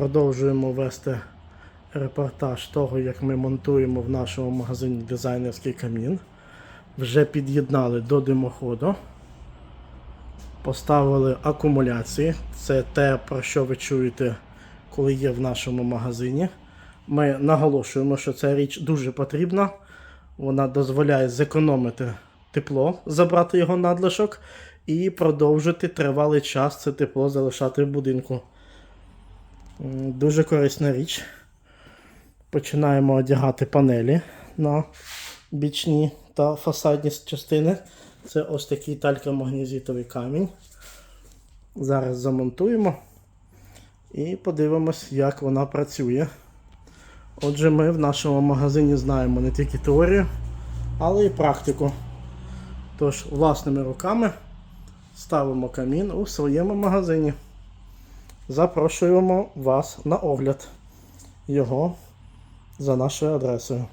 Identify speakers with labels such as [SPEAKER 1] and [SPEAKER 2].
[SPEAKER 1] Продовжуємо вести репортаж того, як ми монтуємо в нашому магазині дизайнерський камін. Вже під'єднали до димоходу. Поставили акумуляції. Це те, про що ви чуєте, коли є в нашому магазині. Ми наголошуємо, що ця річ дуже потрібна. Вона дозволяє зекономити тепло, забрати його надлишок і продовжити тривалий час це тепло залишати в будинку. Дуже корисна річ. Починаємо одягати панелі на бічні та фасадні частини. Це ось такий талькомагнезитовий камінь. Зараз замонтуємо і подивимось, як вона працює. Отже, ми в нашому магазині знаємо не тільки теорію, але і практику. Тож, власними руками ставимо камін у своєму магазині. Запрошуємо вас на огляд його за нашою адресою.